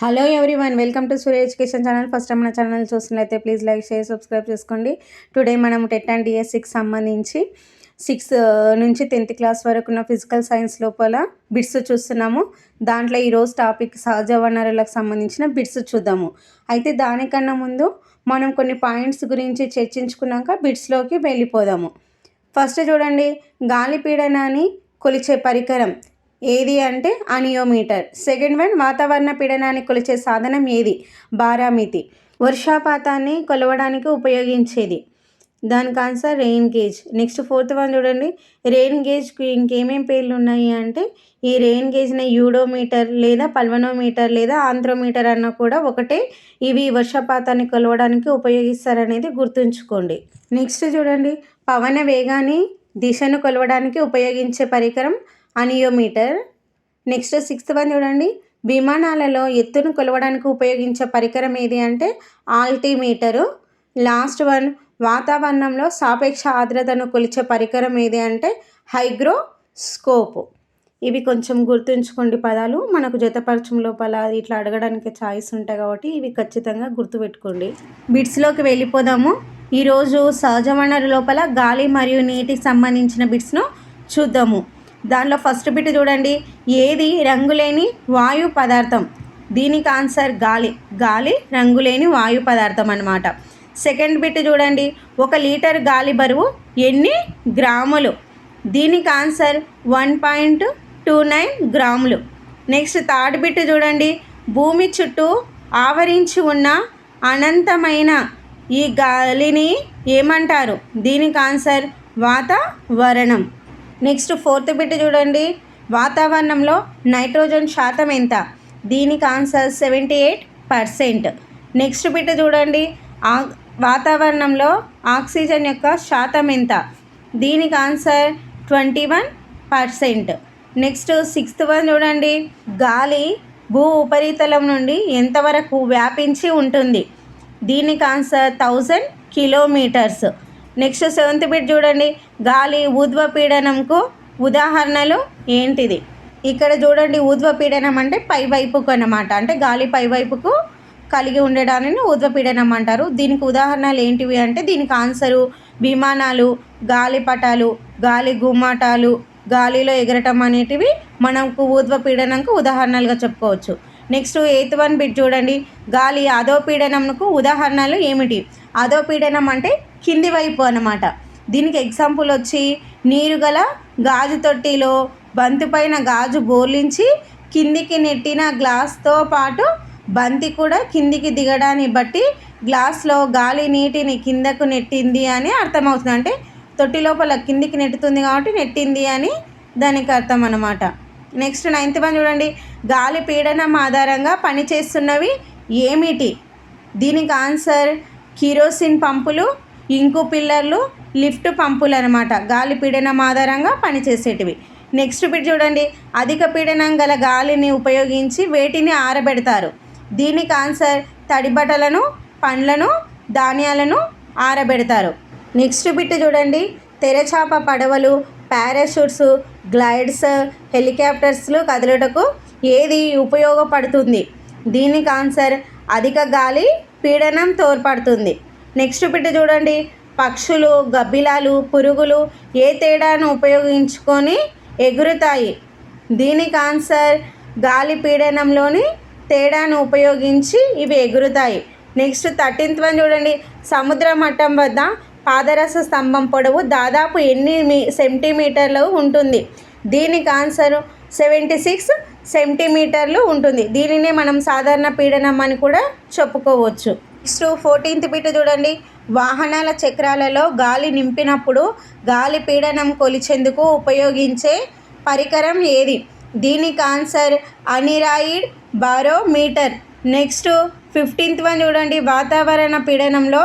Hello one welcome to Surya education channel first time మన channel చూస్తున్నట్లయితే please like share subscribe చేసుకోండి. Today మనం TET and డిఎస్సికి సంబంధించి సిక్స్ uh, నుంచి టెన్త్ క్లాస్ వరకు ఉన్న ఫిజికల్ సైన్స్ లోపల బిట్స్ చూస్తున్నాము. దాంట్లో ఈరోజు టాపిక్ సహజ వనరులకు సంబంధించిన బిట్స్ చూద్దాము. అయితే దానికన్నా ముందు మనం కొన్ని పాయింట్స్ గురించి చర్చించుకున్నాక బిట్స్లోకి వెళ్ళిపోదాము. ఫస్ట్ చూడండి గాలి పీడనాన్ని కొలిచే పరికరం. ఏది అంటే అనియోమీటర్. సెకండ్ వన్ వాతావరణ పీడనాన్ని కొలిచే సాధనం ఏది? బారామితి. వర్షాపాతాన్ని కొలవడానికి ఉపయోగించేది? దానికి answer rain gauge. Next fourth one చూడండి. రెయిన్ గేజ్కి ఇంకేమేం పేర్లు ఉన్నాయి అంటే ఈ రెయిన్ గేజ్ని యూడోమీటర్ లేదా పల్వనోమీటర్ లేదా ఆంథ్రోమీటర్ అన్న కూడా ఒకటే. ఇవి వర్షపాతాన్ని కొలవడానికి ఉపయోగిస్తారనేది గుర్తుంచుకోండి. నెక్స్ట్ చూడండి. పవన వేగాన్ని దిశను కొలవడానికి ఉపయోగించే పరికరం అనియోమీటర్. నెక్స్ట్ సిక్స్త్ వన్ చూడండి. విమానాలలో ఎత్తును కొలవడానికి ఉపయోగించే పరికరం ఏది అంటే ఆల్టీమీటరు. లాస్ట్ వన్ వాతావరణంలో సాపేక్ష ఆర్ద్రతను కొలిచే పరికరం ఏది అంటే హైగ్రోస్కోప్. ఇవి కొంచెం గుర్తుంచుకోండి పదాలు. మనకు జతపరచం లోపల ఇట్లా అడగడానికి ఛాయిస్ ఉంటాయి కాబట్టి ఇవి ఖచ్చితంగా గుర్తుపెట్టుకోండి. బిట్స్లోకి వెళ్ళిపోదాము. ఈరోజు సహజ వనరు లోపల గాలి మరియు నీటికి సంబంధించిన బిట్స్ను చూద్దాము. దానిలో ఫస్ట్ బిట్ చూడండి. ఏది రంగులేని వాయు పదార్థం? దీనికి ఆన్సర్ గాలి. గాలి రంగులేని వాయు పదార్థం అనమాట సెకండ్ బిట్ చూడండి. ఒక లీటర్ గాలి బరువు ఎన్ని గ్రాములు? దీనికి answer one point two nine గ్రాములు. నెక్స్ట్ థర్డ్ బిట్ చూడండి. భూమి చుట్టూ ఆవరించి ఉన్న అనంతమైన ఈ గాలిని ఏమంటారు? దీనికి ఆన్సర్ వాతావరణం. నెక్స్ట్ ఫోర్త్ బిట్ చూడండి. వాతావరణంలో నైట్రోజన్ శాతం ఎంత? దీనికి answer seventy eight percent. Next bit చూడండి. ఆ వాతావరణంలో ఆక్సిజన్ యొక్క శాతం ఎంత? దీనికి answer twenty one percent. Next sixth one చూడండి. గాలి భూ ఉపరితలం నుండి ఎంతవరకు వ్యాపించి ఉంటుంది? దీనికి answer thousand kilometres. Next seventh bit చూడండి. గాలి ఊర్ధ్వ పీడనంకు ఉదాహరణలు ఏంటిది? ఇక్కడ చూడండి ఊర్ధ్వ పీడనం అంటే పై వైపుకు అన్నమాట. అంటే గాలి పై వైపుకు కలిగి ఉండడాన్ని ఊర్ధ్వపీడనం అంటారు. దీనికి ఉదాహరణలు ఏంటివి అంటే దీనికి ఆన్సరు విమానాలు గాలిపటాలు గాలి గుమ్మాటాలు గాలిలో ఎగరటం అనేటివి మనకు ఊర్ధ్వపీడనంకు ఉదాహరణలుగా చెప్పుకోవచ్చు. నెక్స్ట్ ఎయిత్ వన్ బిట్ చూడండి. గాలి అధోపీడనంకు ఉదాహరణలు ఏమిటి? అధోపీడనం అంటే కింది వైపు అనమాట దీనికి ఎగ్జాంపుల్ వచ్చి నీరు గల గాజు తొట్టిలో బంతి పైన గాజు బోర్లించి కిందికి నెట్టిన గ్లాస్తో పాటు బంతి కూడా కిందికి దిగడాన్ని బట్టి గ్లాస్లో గాలి నీటిని కిందకు నెట్టింది అని అర్థమవుతుంది. అంటే తొట్టి లోపల కిందికి నెట్టుతుంది కాబట్టి నెట్టింది అని దానికి అర్థం అనమాట నెక్స్ట్ నైన్త్ వన్ చూడండి. గాలి పీడనం ఆధారంగా పనిచేస్తున్నవి ఏమిటి? దీనికి ఆన్సర్ కిరోసిన్ పంపులు ఇంకు పిల్లర్లు లిఫ్ట్ పంపులు అనమాట గాలి పీడనం ఆధారంగా పనిచేసేటివి. నెక్స్ట్ బిట్ చూడండి. అధిక పీడనం గల గాలిని ఉపయోగించి వేటిని ఆరబెడతారు? దీనికి ఆన్సర్ తడిబట్టలను పండ్లను ధాన్యాలను ఆరబెడతారు. నెక్స్ట్ బిట్ చూడండి. తెరచాప పడవలు పారాషూట్స్ గ్లైడ్స్ హెలికాప్టర్స్లు కదలటకు ఏది ఉపయోగపడుతుంది? దీనికి ఆన్సర్ అధిక గాలి పీడనం తోడ్పడుతుంది. నెక్స్ట్ పిట్ట చూడండి. పక్షులు గబ్బిలాలు పురుగులు ఏ తేడాను ఉపయోగించుకొని ఎగురుతాయి? దీనికి ఆన్సర్ గాలి పీడనంలోని తేడాను ఉపయోగించి ఇవి ఎగురుతాయి. నెక్స్ట్ థర్టీన్త్ వన్ చూడండి. సముద్ర మట్టం వద్ద పాదరస స్తంభం పొడవు దాదాపు ఎన్ని మీ సెంటీమీటర్లు ఉంటుంది? దీనికి ఆన్సర్ సెవెంటీ సిక్స్ సెంటీమీటర్లు ఉంటుంది. దీనినే మనం సాధారణ పీడనం అని కూడా చెప్పుకోవచ్చు. నెక్స్ట్ ఫోర్టీన్త్ బిట్ చూడండి. వాహనాల చక్రాలలో గాలి నింపినప్పుడు గాలి పీడనం కొలిచేందుకు ఉపయోగించే పరికరం ఏది? దీనికి answer aneroid barometer next fifteenth one చూడండి. వాతావరణ పీడనంలో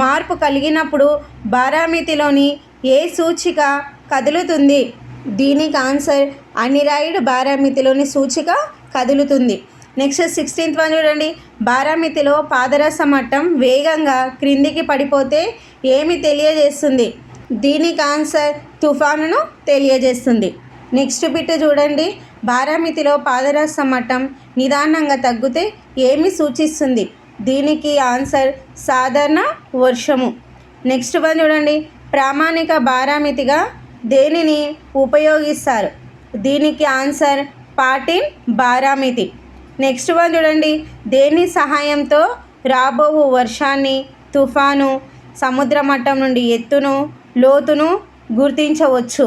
మార్పు కలిగినప్పుడు బారామితిలోని ఏ సూచిక కదులుతుంది? దీనికి ఆన్సర్ అనిరాయిడ్ బారామితిలోని సూచిక కదులుతుంది. నెక్స్ట్ సిక్స్టీన్త్ వన్ చూడండి. బారామితిలో పాదరస మట్టం వేగంగా క్రిందికి పడిపోతే ఏమి తెలియజేస్తుంది? దీనికి ఆన్సర్ తుఫానును తెలియజేస్తుంది. నెక్స్ట్ బిట్ చూడండి. బారామితిలో పాదరస మట్టం నిదానంగా తగ్గితే ఏమి సూచిస్తుంది? దీనికి ఆన్సర్ సాధారణ వర్షము. నెక్స్ట్ వన్ చూడండి. ప్రామాణిక బారామితిగా దేనిని ఉపయోగిస్తారు? దీనికి ఆన్సర్ పాటిన్ బారామితి. నెక్స్ట్ వన్ చూడండి. దేని సహాయంతో రాబోవు వర్షాన్ని తుఫాను సముద్ర మట్టం నుండి ఎత్తును లోతును గుర్తించవచ్చు.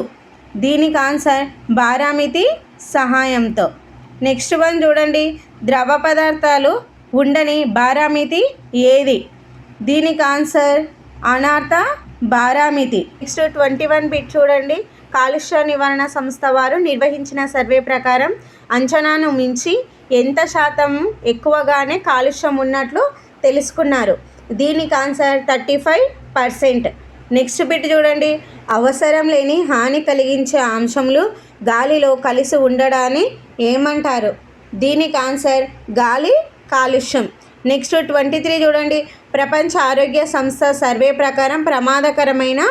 దీనికి ఆన్సర్ బారామితి సహాయంతో. నెక్స్ట్ వన్ చూడండి. ద్రవ పదార్థాలు ఉండని బారామితి ఏది? దీనికి ఆన్సర్ అనార్థ బారామితి. నెక్స్ట్ ట్వంటీ వన్ బిట్ చూడండి. కాలుష్య నివారణ సంస్థ వారు నిర్వహించిన సర్వే ప్రకారం అంచనాను మించి ఎంత శాతం ఎక్కువగానే కాలుష్యం ఉన్నట్లు తెలుసుకున్నారు. దీనికి answer thirty five percent. Next bit చూడండి. అవసరం లేని హాని కలిగించే అంశములు గాలిలో కలిసి ఉండడాన్ని ఏమంటారు? దీనికి ఆన్సర్ గాలి కాలుష్యం. నెక్స్ట్ ట్వంటీ త్రీ చూడండి. ప్రపంచ ఆరోగ్య సంస్థ సర్వే ప్రకారం ప్రమాదకరమైన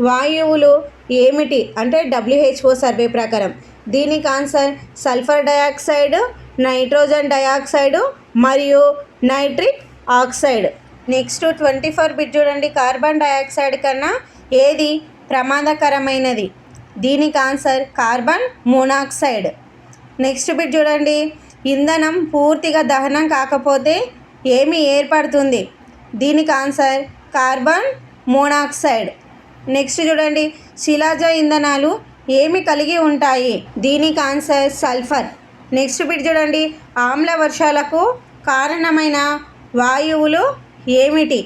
వాయువులు ఏమిటి? అంటే డబ్ల్యూహెచ్ఓ సర్వే ప్రకారం. దీనికి answer sulphur dioxide nitrogen dioxide మరియు nitric oxide. Next twenty four bit చూడండి. కార్బన్ డయాక్సైడ్ కన్నా ఏది ప్రమాదకరమైనది? దీనికి answer carbon monoxide. Next bit చూడండి. ఇంధనం పూర్తిగా దహనం కాకపోతే ఏమి ఏర్పడుతుంది? దీనికి ఆన్సర్ కార్బన్ మోనాక్సైడ్. నెక్స్ట్ చూడండి. శిలాజ ఇంధనాలు ఏమి కలిగి ఉంటాయి? దీనికి ఆన్సర్ సల్ఫర్. నెక్స్ట్ బిట్ చూడండి. ఆమ్ల వర్షాలకు కారణమైన వాయువులు ఏమిటి?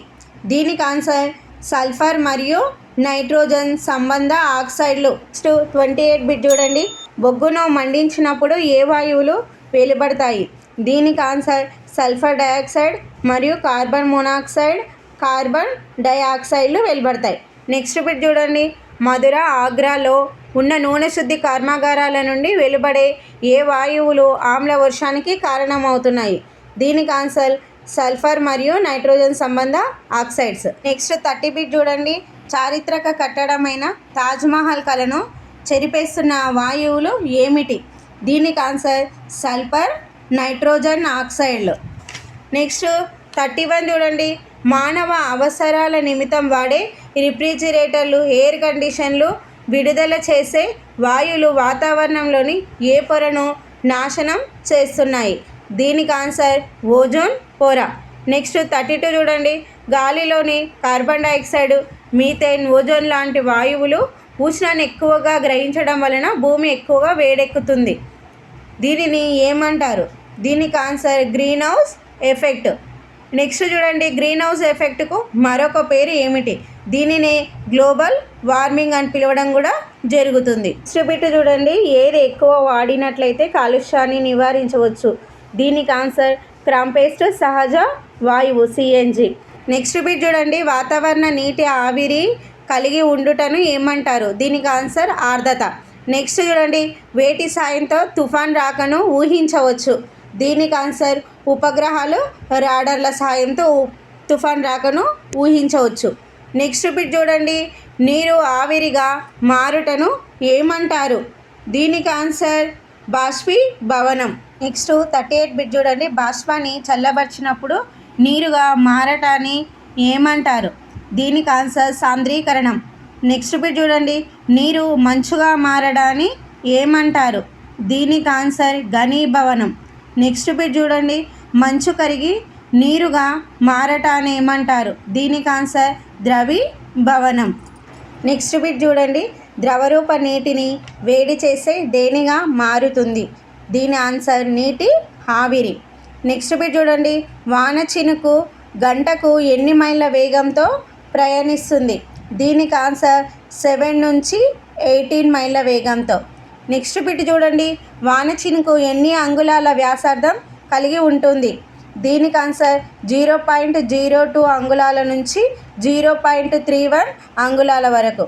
దీనికి ఆన్సర్ సల్ఫర్ మరియు నైట్రోజన్ సంబంధ ఆక్సైడ్లు. నెక్స్ట్ ట్వంటీ ఎయిట్ బిట్ చూడండి. బొగ్గును మండించినప్పుడు ఏ వాయువులు వెలువడతాయి? దీనికి ఆన్సర్ సల్ఫర్ డయాక్సైడ్ మరియు కార్బన్ మోనాక్సైడ్ కార్బన్ డయాక్సైడ్లు వెలువడతాయి. నెక్స్ట్ బిట్ చూడండి. మధుర ఆగ్రాలో ఉన్న నూనె శుద్ధి కర్మాగారాల నుండి వెలువడే ఏ వాయువులు ఆమ్ల వర్షానికి కారణమవుతున్నాయి? దీనికి ఆన్సర్ సల్ఫర్ మరియు నైట్రోజన్ సంబంధ ఆక్సైడ్స్. నెక్స్ట్ థర్టీ బిట్ చూడండి. చారిత్రక కట్టడమైన తాజ్మహల్ కలను చెరిపేస్తున్న వాయువులు ఏమిటి? దీనికి ఆన్సర్ సల్ఫర్ నైట్రోజన్ ఆక్సైడ్లు నెక్స్ట్ థర్టీ వన్ చూడండి. మానవ అవసరాల నిమిత్తం వాడే రిఫ్రిజిరేటర్లు ఎయిర్ కండిషన్లు విడుదల చేసే వాయువులు వాతావరణంలోని ఏ పొరను నాశనం చేస్తున్నాయి? దీనికి ఆన్సర్ ఓజోన్ పొర. నెక్స్ట్ థర్టీ టూ చూడండి. గాలిలోని కార్బన్ డైఆక్సైడ్ మీథేన్ ఓజోన్ లాంటి వాయువులు ఉష్ణాన్ని ఎక్కువగా గ్రహించడం వలన భూమి ఎక్కువగా వేడెక్కుతుంది. దీనిని ఏమంటారు? దీనికి answer green house effect. Next చూడండి. గ్రీన్ హౌస్ ఎఫెక్ట్కు మరొక పేరు ఏమిటి? దీనినే గ్లోబల్ వార్మింగ్ అని పిలవడం కూడా జరుగుతుంది. నెక్స్ట్ చూడండి ఏది ఎక్కువ వాడినట్లయితే కాలుష్యాన్ని నివారించవచ్చు. దీనికి ఆన్సర్ క్రాంపేస్ట్ సహజ వాయువు సిఎన్జి నెక్స్ట్ బిట్ చూడండి వాతావరణ నీటి ఆవిరి కలిగి ఉండుటను ఏమంటారు? దీనికి ఆన్సర్ ఆర్ద్రత. నెక్స్ట్ చూడండి వేటి సాయంతో తుఫాన్ రాకను ఊహించవచ్చు. దీనికి ఆన్సర్ ఉపగ్రహాలు రాడర్ల సాయంతో తుఫాన్ రాకను ఊహించవచ్చు. నెక్స్ట్ బిట్ చూడండి. నీరు ఆవిరిగా మారుటను ఏమంటారు? దీనికి ఆన్సర్ బాష్పీభవనం నెక్స్ట్ థర్టీ ఎయిట్ బిట్ చూడండి. బాష్పాన్ని చల్లబరిచినప్పుడు నీరుగా మారటాన్ని ఏమంటారు? దీనికి ఆన్సర్ సాంద్రీకరణం. నెక్స్ట్ బిట్ చూడండి. నీరు మంచుగా మారడాన్ని ఏమంటారు? దీనికి ఆన్సర్ ఘనీభవనం నెక్స్ట్ బిట్ చూడండి. మంచు కరిగి నీరుగా మారటాన్ని ఏమంటారు? దీనికి ఆన్సర్ ద్రవీభవనం నెక్స్ట్ బిట్ చూడండి. ద్రవరూప నీటిని వేడి చేసే దేనిగా మారుతుంది? దీని ఆన్సర్ నీటి ఆవిరి. నెక్స్ట్ బిట్ చూడండి. వాన చినుకు గంటకు ఎన్ని మైళ్ళ వేగంతో ప్రయాణిస్తుంది? దీనికి ఆన్సర్ సెవెన్ నుంచి ఎయిటీన్ మైళ్ళ వేగంతో. నెక్స్ట్ బిట్ చూడండి. వాన చినుకు ఎన్ని అంగుళాల వ్యాసార్థం కలిగి ఉంటుంది? దీనికి answer zero point zero two అంగుళాల నుంచి జీరో పాయింట్ త్రీ వన్ అంగుళాల వరకు.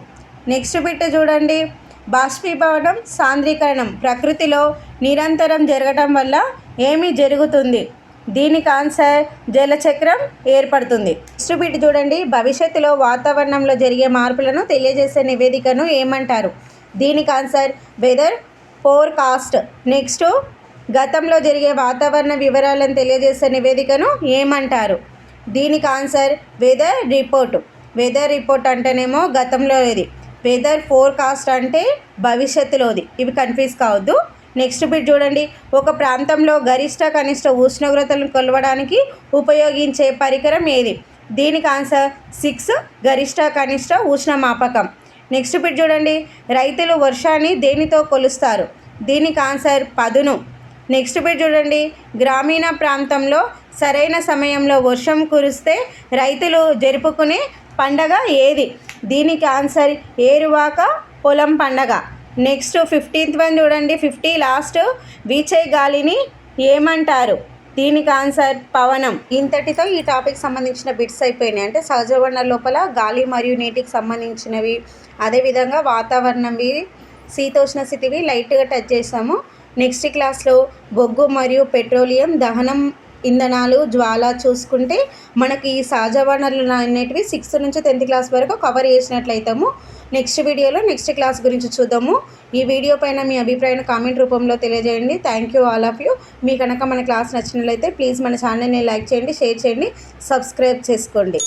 నెక్స్ట్ బిట్ చూడండి. బాష్పీభవనం సాంద్రీకరణం ప్రకృతిలో నిరంతరం జరగటం వల్ల ఏమి జరుగుతుంది? దీనికి ఆన్సర్ జలచక్రం ఏర్పడుతుంది. నెక్స్ట్ బిట్ చూడండి. భవిష్యత్తులో వాతావరణంలో జరిగే మార్పులను తెలియజేసే నివేదికను ఏమంటారు? దీనికి ఆన్సర్ వెదర్ ఫోర్కాస్ట్. నెక్స్ట్ గతంలో జరిగే వాతావరణ వివరాలను తెలియజేసే నివేదికను ఏమంటారు? దీనికి answer weather report. Weather report అంటేనేమో గతంలో ఇది వెదర్ ఫోర్కాస్ట్ అంటే భవిష్యత్తులోది. ఇవి కన్ఫ్యూజ్ కావద్దు. నెక్స్ట్ బిట్ చూడండి. ఒక ప్రాంతంలో గరిష్ట కనిష్ట ఉష్ణోగ్రతలను కొలవడానికి ఉపయోగించే పరికరం ఏది? దీనికి ఆన్సర్ సిక్స్ గరిష్ట కనిష్ట ఉష్ణమాపకం. నెక్స్ట్ బిట్ చూడండి. రైతులు వర్షాన్ని దేనితో కొలుస్తారు? దీనికి ఆన్సర్ పదును. నెక్స్ట్ పేజ్ చూడండి. గ్రామీణ ప్రాంతంలో సరైన సమయంలో వర్షం కురిస్తే రైతులు జరుపుకునే పండగ ఏది? దీనికి ఆన్సర్ ఏరువాక పొలం పండగ. నెక్స్ట్ ఫిఫ్టీన్త్ వన్ చూడండి. ఫిఫ్టీ లాస్ట్ వీచే గాలిని ఏమంటారు? దీనికి ఆన్సర్ పవనం. ఇంతటితో ఈ టాపిక్ సంబంధించిన బిట్స్ అయిపోయినాయి. అంటే సహజ వనరుల లోపల గాలి మరియు నీటికి సంబంధించినవి అదేవిధంగా వాతావరణంవి శీతోష్ణ స్థితివి లైట్గా టచ్ చేసాము నెక్స్ట్ క్లాస్లో బొగ్గు మరియు పెట్రోలియం దహనం ఇంధనాలు జ్వాల చూసుకుంటే మనకి ఈ సహజ వనరులు అనేటివి సిక్స్త్ నుంచి టెన్త్ క్లాస్ వరకు కవర్ చేసినట్లయితాము. నెక్స్ట్ వీడియోలో నెక్స్ట్ క్లాస్ గురించి చూద్దాము. ఈ వీడియో పైన మీ అభిప్రాయం కామెంట్ రూపంలో తెలియజేయండి. Thank you all of you మీ కనుక మన క్లాస్ నచ్చినట్లయితే ప్లీజ్ మన ఛానల్ని లైక్ చేయండి షేర్ చేయండి సబ్స్క్రైబ్ చేసుకోండి.